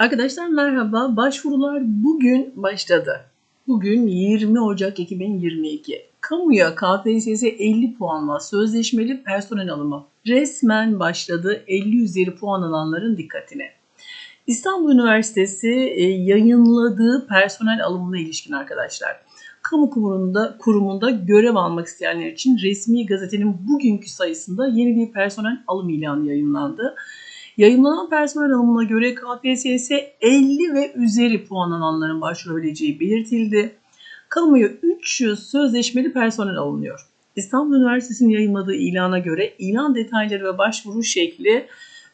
Arkadaşlar merhaba. Başvurular bugün başladı. Bugün 20 Ocak 2022. Kamuya KPSS 50 puanla sözleşmeli personel alımı resmen başladı 50 üzeri puan alanların dikkatine. İstanbul Üniversitesi e, yayınladığı personel alımına ilişkin arkadaşlar. Kamu kurumunda, kurumunda görev almak isteyenler için resmi gazetenin bugünkü sayısında yeni bir personel alım ilanı yayınlandı. Yayınlanan personel alımına göre KPSS 50 ve üzeri puan alanların başvurabileceği belirtildi. Kamuya 3 yıl sözleşmeli personel alınıyor. İstanbul Üniversitesi'nin yayınladığı ilana göre ilan detayları ve başvuru şekli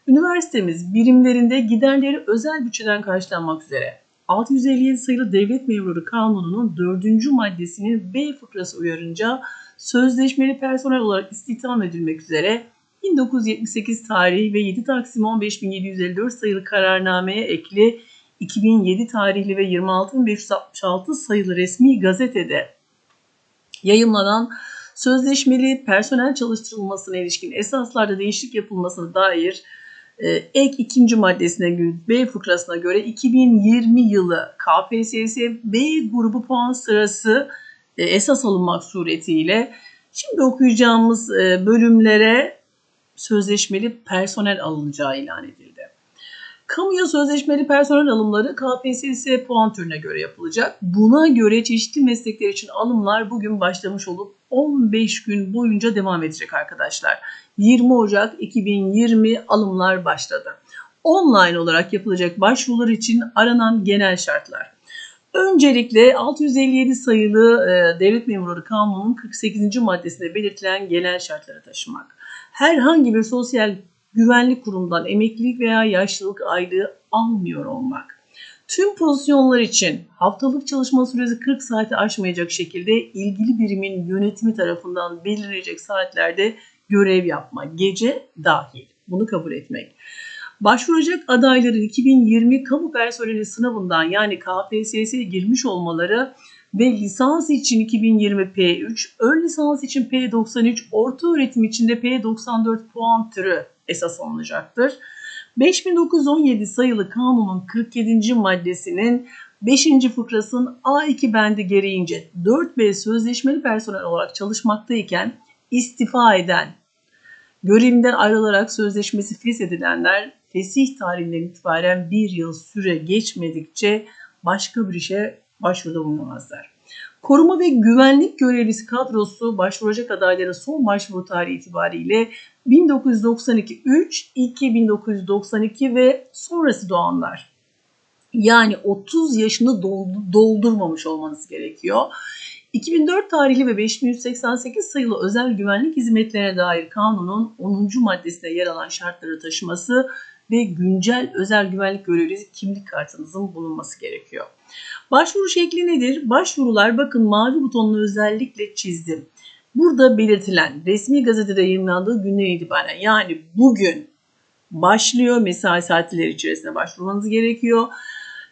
üniversitemiz birimlerinde giderleri özel bütçeden karşılanmak üzere 657 sayılı Devlet Memuru Kanunu'nun 4. maddesinin B fıkrası uyarınca sözleşmeli personel olarak istihdam edilmek üzere 1978 tarihi ve 7 Taksim 15754 sayılı kararnameye ekli 2007 tarihli ve 26566 sayılı resmi gazetede yayımlanan sözleşmeli personel çalıştırılmasına ilişkin esaslarda değişiklik yapılmasına dair e, ek ikinci maddesine göre B fıkrasına göre 2020 yılı KPSS B grubu puan sırası e, esas alınmak suretiyle. Şimdi okuyacağımız e, bölümlere sözleşmeli personel alınacağı ilan edildi. Kamuya sözleşmeli personel alımları KPSS puan türüne göre yapılacak. Buna göre çeşitli meslekler için alımlar bugün başlamış olup 15 gün boyunca devam edecek arkadaşlar. 20 Ocak 2020 alımlar başladı. Online olarak yapılacak başvurular için aranan genel şartlar. Öncelikle 657 sayılı e, Devlet Memurları Kanunu'nun 48. maddesinde belirtilen genel şartları taşımak. Herhangi bir sosyal güvenlik kurumundan emeklilik veya yaşlılık aylığı almıyor olmak. Tüm pozisyonlar için haftalık çalışma süresi 40 saati aşmayacak şekilde ilgili birimin yönetimi tarafından belirlenecek saatlerde görev yapma, gece dahil. Bunu kabul etmek. Başvuracak adayların 2020 kamu personeli sınavından yani KPSS'ye girmiş olmaları ve lisans için 2020 P3, ön lisans için P93, orta öğretim için de P94 puan türü esas alınacaktır. 5917 sayılı kanunun 47. maddesinin 5. fıkrasının A2 bendi gereğince 4B sözleşmeli personel olarak çalışmaktayken istifa eden, görevinden ayrılarak sözleşmesi feshedilenler fesih tarihinden itibaren bir yıl süre geçmedikçe başka bir işe başvuruda bulunamazlar. Koruma ve güvenlik görevlisi kadrosu başvuracak adayların son başvuru tarihi itibariyle 1992 3, 2 1992 ve sonrası doğanlar. Yani 30 yaşını doldurmamış olmanız gerekiyor. 2004 tarihli ve 5188 sayılı özel güvenlik hizmetlerine dair kanunun 10. maddesinde yer alan şartları taşıması ve güncel özel güvenlik görevlisi kimlik kartınızın bulunması gerekiyor. Başvuru şekli nedir? Başvurular bakın mavi butonunu özellikle çizdim. Burada belirtilen resmi gazetede yayınlandığı günden itibaren yani bugün başlıyor mesai saatleri içerisinde başvurmanız gerekiyor.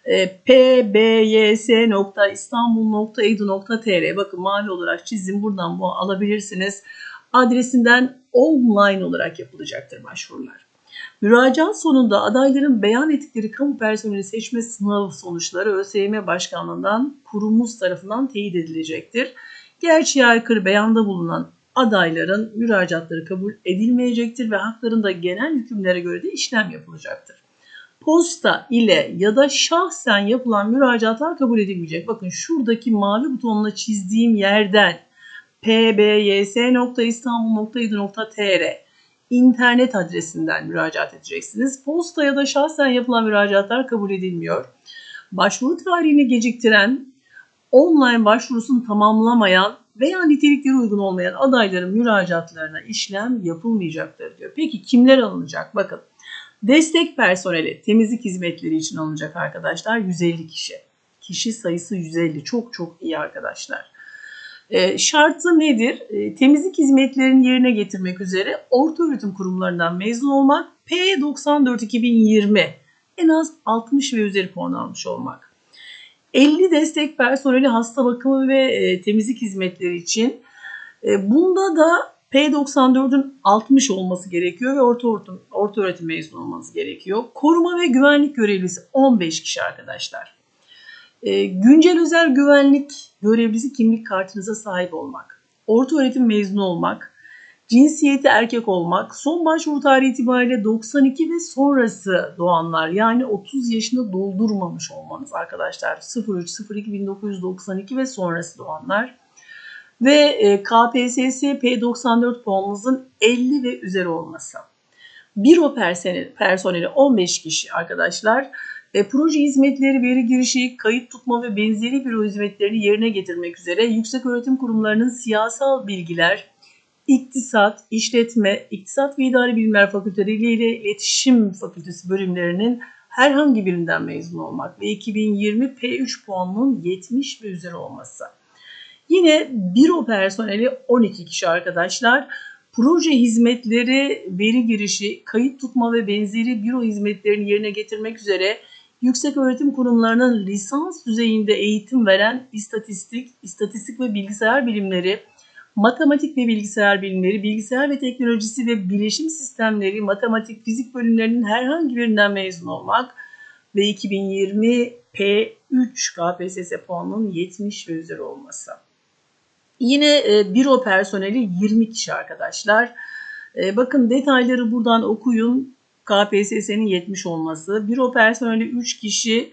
E, pbys.istanbul.edu.tr bakın mavi olarak çizdim buradan bu alabilirsiniz. Adresinden online olarak yapılacaktır başvurular. Müracaat sonunda adayların beyan ettikleri kamu personeli seçme sınavı sonuçları ÖSYM Başkanlığı'ndan kurumumuz tarafından teyit edilecektir. Gerçeğe aykırı beyanda bulunan adayların müracaatları kabul edilmeyecektir ve haklarında genel hükümlere göre de işlem yapılacaktır. Posta ile ya da şahsen yapılan müracaatlar kabul edilmeyecek. Bakın şuradaki mavi butonla çizdiğim yerden pbys.istanbul.edu.tr internet adresinden müracaat edeceksiniz. Posta ya da şahsen yapılan müracaatlar kabul edilmiyor. Başvuru tarihini geciktiren, online başvurusunu tamamlamayan veya nitelikleri uygun olmayan adayların müracaatlarına işlem yapılmayacaktır diyor. Peki kimler alınacak? Bakın destek personeli temizlik hizmetleri için alınacak arkadaşlar 150 kişi. Kişi sayısı 150 çok çok iyi arkadaşlar. E, şartı nedir? E, temizlik hizmetlerini yerine getirmek üzere orta öğretim kurumlarından mezun olmak, P94 2020 en az 60 ve üzeri puan almış olmak. 50 destek personeli hasta bakımı ve e, temizlik hizmetleri için. E, bunda da P94'ün 60 olması gerekiyor ve orta, orta, orta öğretim mezunu olmanız gerekiyor. Koruma ve güvenlik görevlisi 15 kişi arkadaşlar. E, güncel özel güvenlik görevlisi kimlik kartınıza sahip olmak. Orta öğretim mezunu olmak. Cinsiyeti erkek olmak. Son başvuru tarihi itibariyle 92 ve sonrası doğanlar yani 30 yaşını doldurmamış olmanız arkadaşlar. 03-02-1992 ve sonrası doğanlar ve e, KPSS P94 puanınızın 50 ve üzeri olması. Büro personeli, personeli 15 kişi arkadaşlar. E, proje hizmetleri, veri girişi, kayıt tutma ve benzeri büro hizmetlerini yerine getirmek üzere yüksek öğretim kurumlarının siyasal bilgiler, iktisat, işletme, iktisat ve idari bilimler fakülteleri ile iletişim fakültesi bölümlerinin herhangi birinden mezun olmak ve 2020 P3 puanının 70 ve üzeri olması. Yine büro personeli 12 kişi arkadaşlar. Proje hizmetleri, veri girişi, kayıt tutma ve benzeri büro hizmetlerini yerine getirmek üzere yüksek öğretim kurumlarının lisans düzeyinde eğitim veren istatistik, istatistik ve bilgisayar bilimleri, matematik ve bilgisayar bilimleri, bilgisayar ve teknolojisi ve bileşim sistemleri, matematik, fizik bölümlerinin herhangi birinden mezun olmak ve 2020 P3 KPSS puanının 70 ve üzeri olması. Yine e, büro personeli 20 kişi arkadaşlar. E, bakın detayları buradan okuyun. KPSS'nin 70 olması. Büro personeli 3 kişi.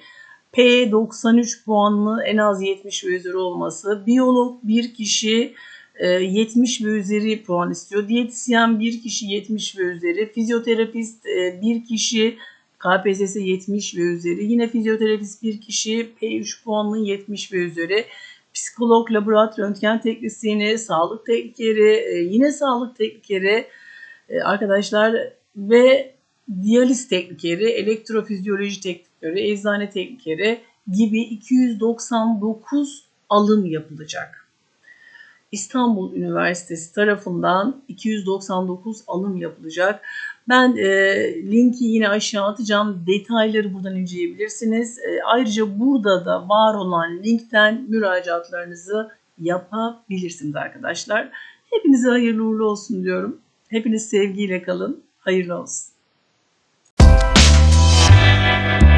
P93 puanlı en az 70 ve üzeri olması. Biyolog 1 kişi. 70 ve üzeri puan istiyor. Diyetisyen 1 kişi 70 ve üzeri. Fizyoterapist 1 kişi KPSS 70 ve üzeri. Yine fizyoterapist 1 kişi P3 puanlı 70 ve üzeri psikolog, laboratuvar, röntgen teknisyeni, sağlık teknikeri, yine sağlık teknikeri arkadaşlar ve diyaliz teknikeri, elektrofizyoloji teknikeri, eczane teknikeri gibi 299 alım yapılacak. İstanbul Üniversitesi tarafından 299 alım yapılacak. Ben e, linki yine aşağı atacağım. Detayları buradan inceleyebilirsiniz. E, ayrıca burada da var olan linkten müracaatlarınızı yapabilirsiniz arkadaşlar. Hepinize hayırlı uğurlu olsun diyorum. Hepiniz sevgiyle kalın. Hayırlı olsun. thank you